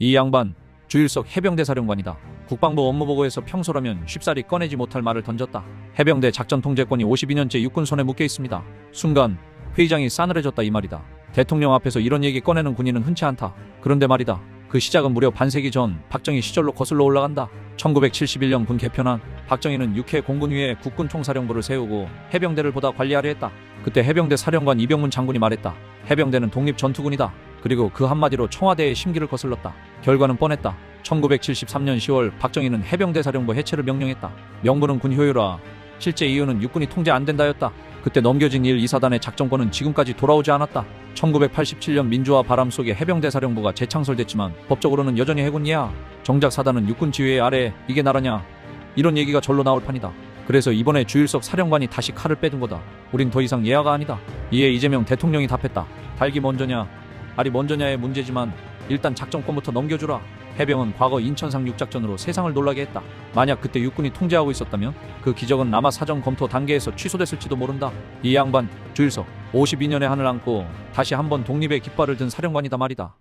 이 양반 주일석 해병대 사령관이다. 국방부 업무보고에서 평소라면 쉽사리 꺼내지 못할 말을 던졌다. 해병대 작전 통제권이 52년째 육군 손에 묶여 있습니다. 순간 회의장이 싸늘해졌다 이 말이다. 대통령 앞에서 이런 얘기 꺼내는 군인은 흔치 않다. 그런데 말이다. 그 시작은 무려 반세기 전 박정희 시절로 거슬러 올라간다. 1971년 군 개편한 박정희는 육해 공군위에 국군 총사령부를 세우고 해병대를 보다 관리하려 했다. 그때 해병대 사령관 이병문 장군이 말했다. 해병대는 독립 전투군이다. 그리고 그 한마디로 청와대의 심기를 거슬렀다. 결과는 뻔했다. 1973년 10월 박정희는 해병대 사령부 해체를 명령했다. 명분은 군 효율화. 실제 이유는 육군이 통제 안 된다였다. 그때 넘겨진 1, 2사단의 작전권은 지금까지 돌아오지 않았다. 1987년 민주화 바람 속에 해병대 사령부가 재창설됐지만 법적으로는 여전히 해군이야. 정작 사단은 육군 지휘의 아래 이게 나라냐. 이런 얘기가 절로 나올 판이다. 그래서 이번에 주일석 사령관이 다시 칼을 빼든 거다. 우린 더 이상 예화가 아니다. 이에 이재명 대통령이 답했다. 달기 먼저냐, 알이 먼저냐의 문제지만 일단 작전권부터 넘겨주라. 해병은 과거 인천상 육작전으로 세상을 놀라게 했다. 만약 그때 육군이 통제하고 있었다면 그 기적은 아마 사전 검토 단계에서 취소됐을지도 모른다. 이 양반 주일석 52년의 한을 안고 다시 한번 독립의 깃발을 든 사령관이다 말이다.